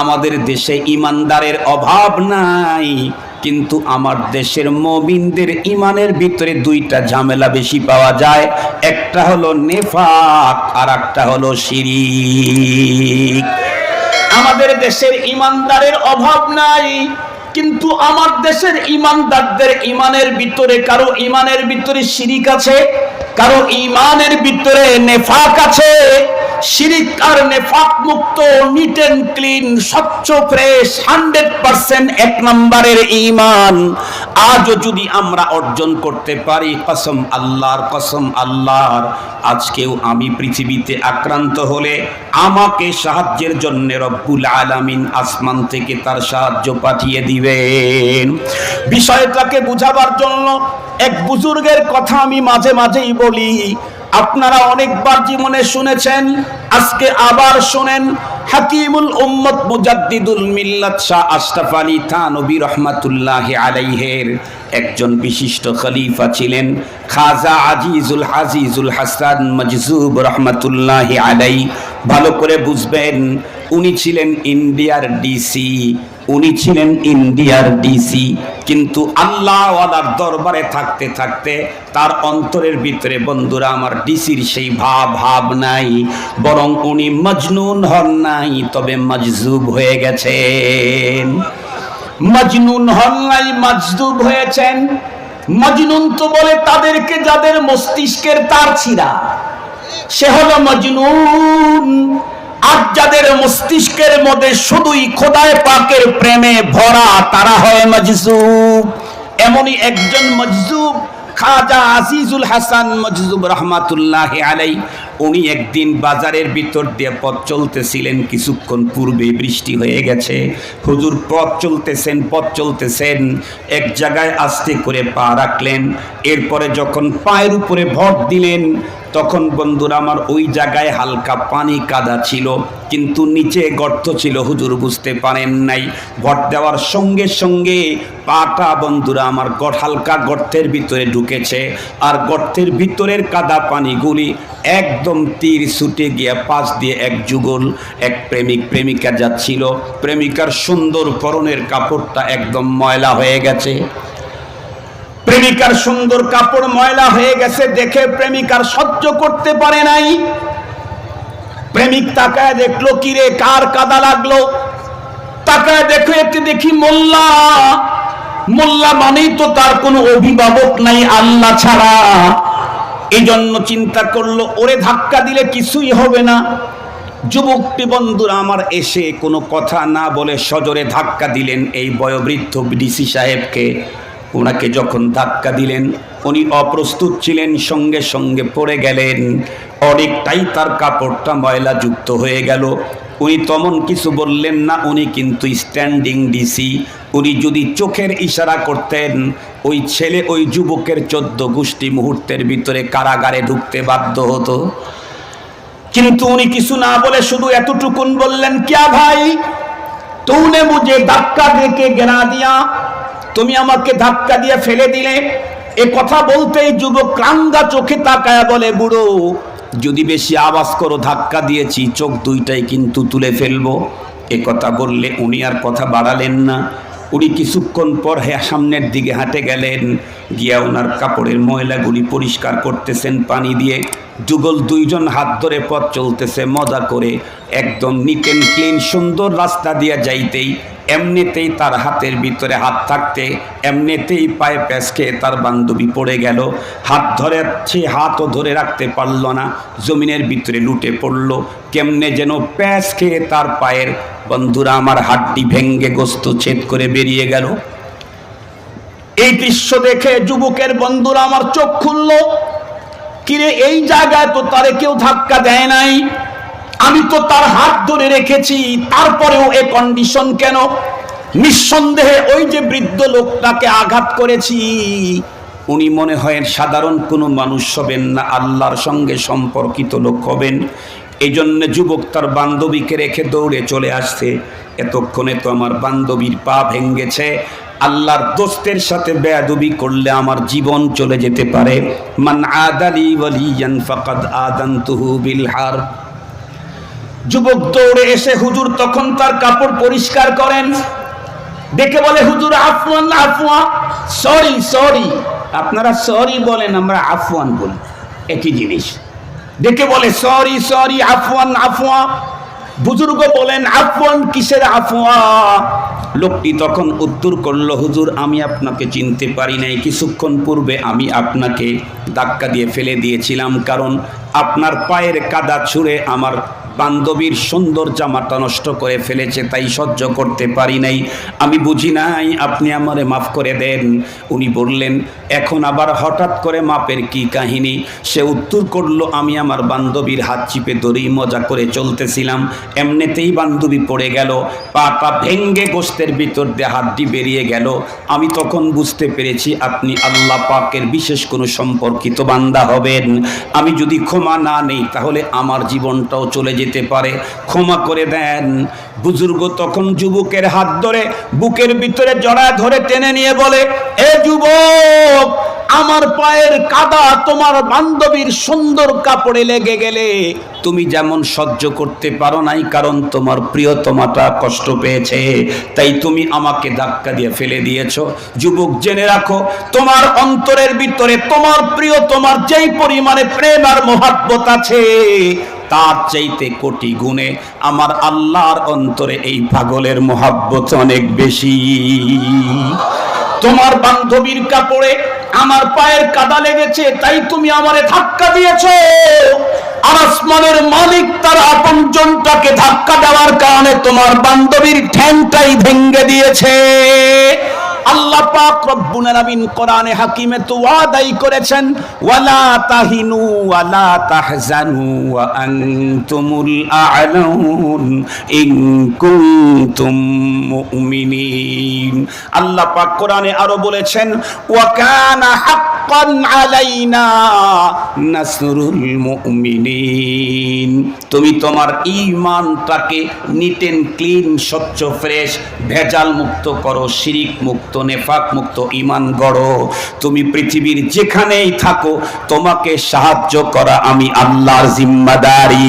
আমাদের দেশে ইমানদারের অভাব নাই, কিন্তু আমার দেশের মবিনদের ইমানের ভিতরে দুইটা ঝামেলা বেশি পাওয়া যায়, একটা হলো নেফাক আর একটা হলো শিরিক। আমাদের দেশের ইমানদারের অভাব নাই, কিন্তু আমার দেশের ইমানদারদের ইমানের ভিতরে কারও ইমানের ভিতরে শিরিক আছে, কারও ইমানের ভিতরে নেফাক আছে শিরিক আর নেফাক neat and clean fresh hundred percent এক নম্বরের ইমান আজও যদি আমরা অর্জন করতে পারি, কসম আল্লাহর কসম আল্লাহর, আজকেও আমি পৃথিবীতে আক্রান্ত হলে আমাকে সাহায্যের জন্য রব্বুল আলামিন আসমান থেকে তার সাহায্য পাঠিয়ে দিবেন। বিষয়টাকে বুঝাবার জন্য এক বুজুর্গের কথা আমি মাঝে মাঝেই বলি আপনারা অনেকবার জীবনে শুনেছেন, আজকে আবার শুনেন, হাকিমুল উম্মত মুজাদ্দিদুল মিল্লাত শাহ আশরাফ আলী থানবী রহমাতুল্লাহ আলাইহের একজন বিশিষ্ট খলিফা ছিলেন, খাজা আজিজুল হাজিজুল হাসান মজজুব রহমাতুল্লাহ আলাই ভালো করে বুঝবেন উনি ছিলেন ইন্ডিয়ার ডিসি উনি ছিলেন ইন্ডিয়ার ডিসি কিন্তু আল্লাহ আল্লাহওয়ালার দরবারে থাকতে থাকতে তার অন্তরের ভিতরে বন্ধুরা, আমার ডিসির সেই ভাব ভাব নাই। বরং উনি মজনুন হন নাই, তবে মজজুব হয়ে গেছেন। মজনুন হন নাই, মজদুব হয়েছেন। মজনুন তো বলে তাদেরকে যাদের মস্তিষ্কের তার ছিঁড়া। সে হলো মজনুন। যাদের মস্তিষ্কের মধ্যে শুধুই খোদায় পাকের প্রেমে ভরা, তারা হয় মজজুব এমনই একজন মজজুব খাজা আজিজুল হাসান মজজুব রহমাতুল্লাহ আলাই উনি একদিন বাজারের ভিতর দিয়ে পথ চলতেছিলেন, কিছুক্ষণ পূর্বে বৃষ্টি হয়ে গেছে। হুজুর, পথ চলতেছেন পথ চলতেছেন। এক জায়গায় আস্তে করে পা রাখলেন। এরপরে যখন পায়ের উপরে ভর দিলেন তখন বন্ধুরা আমার ওই জায়গায় হালকা পানি কাদা ছিল, কিন্তু নিচে গর্ত ছিল, হুজুর বুঝতে পারেন নাই। ভর দেওয়ার সঙ্গে সঙ্গে পাটা বন্ধুরা আমার হালকা গর্তের ভিতরে ঢুকেছে, আর গর্তের ভিতরের কাদা পানিগুলি একদম তীর ছুটে গিয়ে পাশ দিয়ে এক যুগল, এক প্রেমিক প্রেমিকা যাচ্ছিল। প্রেমিকার সুন্দর পরনের কাপড়টা একদম ময়লা হয়ে গেছে। প্রেমিকার সুন্দর কাপড় ময়লা হয়ে গেছে, দেখে প্রেমিকার সহ্য করতে পারে নাই। প্রেমিক তাকায় দেখল, কিরে, কার কাদা লাগল? তাকায় দেখো একটি দেখি মোল্লা। মোল্লা মানেই তো তার কোনো অভিভাবক নাই, আল্লাহ ছাড়া। এই জন্য চিন্তা করল, ওরে ধাক্কা দিলে কিছুই হবে না। যুবকটি বন্ধুরা, আমার এসে কোনো কথা না বলে সজোরে ধাক্কা দিলেন এই বয়োবৃদ্ধ ডিসি সাহেবকে। ওনাকে যখন ধাক্কা দিলেন, উনি অপ্রস্তুত ছিলেন, সঙ্গে সঙ্গে পড়ে গেলেন। অনেকটাই তার কাপড়টা ময়লা যুক্ত হয়ে গেল। উনি তেমন কিছু বললেন না, উনি কিন্তু স্ট্যান্ডিং ডিসি। উনি যদি চোখের ইশারা করতেন, ওই ছেলে ওই যুবকের চোদ্দ গোষ্ঠী মুহূর্তের ভিতরে কারাগারে ঢুকতে বাধ্য হতো। কিন্তু উনি কিছু না বলে শুধু এতটুকুন বললেন, ক্যা ভাই তুনে মুঝে ধাক্কা দেখে গেনা দিয়া? তুমি আমাকে ধাক্কা দিয়ে ফেলে দিলে। এ কথা বলতেই যুবক ক্রাঙ্গা চোখে তাকায়া বলে, বুড়ো, যদি বেশি আওয়াজ করো, ধাক্কা দিয়েছি, চোখ দুইটাই কিন্তু তুলে ফেলব। এ কথা বললে উনি আর কথা বাড়ালেন না। উনি কিছুক্ষণ পর হ্যাঁ সামনের দিকে হাঁটে গেলেন। গিয়া ওনার কাপড়ের ময়লাগুলি পরিষ্কার করতেছেন পানি দিয়ে। যুগল দুইজন হাত ধরে পথ চলতেছে মজা করে, একদম নিট ক্লিন সুন্দর রাস্তা দিয়ে যাইতেই এমনিতেই তার হাতের ভিতরে হাত থাকতে, এমনিতেই পায়ে প্যাঁচ খেয়ে তার বান্ধবী পড়ে গেল। হাত ধরে, সে হাতও ধরে রাখতে পারল না। জমিনের ভিতরে লুটে পড়ল। কেমনে যেন প্যাঁচ খেয়ে তার পায়ের, বন্ধুরা আমার হাতটি ভেঙ্গে গোস্ত ছেদ করে বেরিয়ে গেল। এই দৃশ্য দেখে যুবকের বন্ধুরা আমার চোখ খুলল। কিরে, এই জায়গায় তো তারে কেউ ধাক্কা দেয় নাই। আমি তো তার হাত ধরে রেখেছি, তারপরেও এ কন্ডিশন কেন? নিঃসন্দেহে ওই যে বৃদ্ধ লোকটাকে আঘাত করেছি। উনি মনে হয় সাধারণ কোনো মানুষ হবেন না, আল্লাহর সঙ্গে সম্পর্কিত লোক হবেন। এই জন্য যুবক তার বান্ধবীকে রেখে দৌড়ে চলে আসছে। এতক্ষণে তো আমার বান্ধবীর পা ভেঙ্গেছে আল্লাহর দোস্তের সাথে বেয়াদবি করলে আমার জীবন চলে যেতে পারে। মান আদালি ওয়ালিয়ান ফাকাদ আদানতুহু বিল হার। যুবক দৌড়ে এসে হুজুর তখন তার কাপড় পরিষ্কার করেন। দেখে বলে, হুজুর, আফওয়ান, আফওয়া, সরি সরি। আপনারা সরি বলেন, আমরা আফওয়ান বলি। একই জিনিস। দেখে বলে, সরি সরি, আফওয়ান, আফওয়া। বুজুর্গ বলেন, আফওয়ান কিসের আফওয়া? লোকটি তখন উত্তর করল, হুজুর, আমি আপনাকে চিনতে পারি নাই। কিছুক্ষণ পূর্বে আমি আপনাকে ধাক্কা দিয়ে ফেলে দিয়েছিলাম, কারণ আপনার পায়ের কাদা ছুঁড়ে আমার বান্ধবীর সুন্দর জামাটা নষ্ট করে ফেলেছে, তাই সহ্য করতে পারি নাই। আমি বুঝি নাই, আপনি আমারে মাফ করে দেন। উনি বললেন, এখন আবার হঠাৎ করে মাপের কি কাহিনী? সে উত্তর করল, আমি আমার বান্ধবীর হাত চিপে ধরেই মজা করে চলতেছিলাম। এমনিতেই বান্ধবী পড়ে গেল পাটা ভেঙ্গে গোস্তের ভিতর দিয়ে হাড্ডি বেরিয়ে গেল। আমি তখন বুঝতে পেরেছি, আপনি আল্লাহ পাকের বিশেষ কোনো সম্পর্কিত বান্দা হবেন। আমি যদি ক্ষমা না নেই, তাহলে আমার জীবনটাও চলে যেতে পারে। ক্ষমা করে দেন। বুজুর্গ তখন যুবকের হাত ধরে বুকের ভিতরে জড়া ধরে টেনে নিয়ে বলে, এ যুবক, আমার পায়ের কাদা তোমার বান্ধবীর সুন্দর কাপড়ে লেগে গেলে তুমি যেমন সহ্য করতে পারো নাই, কারণ তোমার প্রিয়তমাটা কষ্ট পেয়েছে। তাই তুমি আমাকে ধাক্কা দিয়ে ফেলে দিয়েছ। যুবক, জেনে রাখো, তোমার অন্তরের ভিতরে তোমার প্রিয় তোমার যেই পরিমাণে প্রেম আর মহাব্বত আছে তার চাইতে কোটি গুণে আমার আল্লাহর অন্তরে এই পাগলের মহাব্বত অনেক বেশি। তোমার বান্ধবীর কাপড়ে আমার পায়ের কাদা লেগেছে, তাই তুমি আমারে ধাক্কা দিয়েছ। আর আসমানের মালিক তার আপনজনটাকে ধাক্কা দেওয়ার কারণে তোমার বান্ধবীর ঠ্যাংটাই ভেঙ্গে দিয়েছে। আল্লাহ পাক রব্বুল আলামিন কোরআনে হাকিমে তো ওয়াদাই করেছেন, ওয়ালা তাহিনু ওয়ালা তাহজানু ওয়া আনতুমুল আ'লাউন ইন কুনতুম মুমিনিন। আল্লাহ পাক কোরআনে আরও বলেছেন, ওয়া কানা হাক্কান আলাইনা নাসরুল মুমিনিন। তুমি তোমার ঈমানটাকে নিট ক্লিন, স্বচ্ছ, ফ্রেশ, ভেজাল মুক্ত করো, শিরিক মুক্ত নেফাক মুক্ত ইমান গড়ো। তুমি পৃথিবীর যেখানেই থাকো তোমাকে সাহায্য করা আমি আল্লাহর জিম্মাদারি।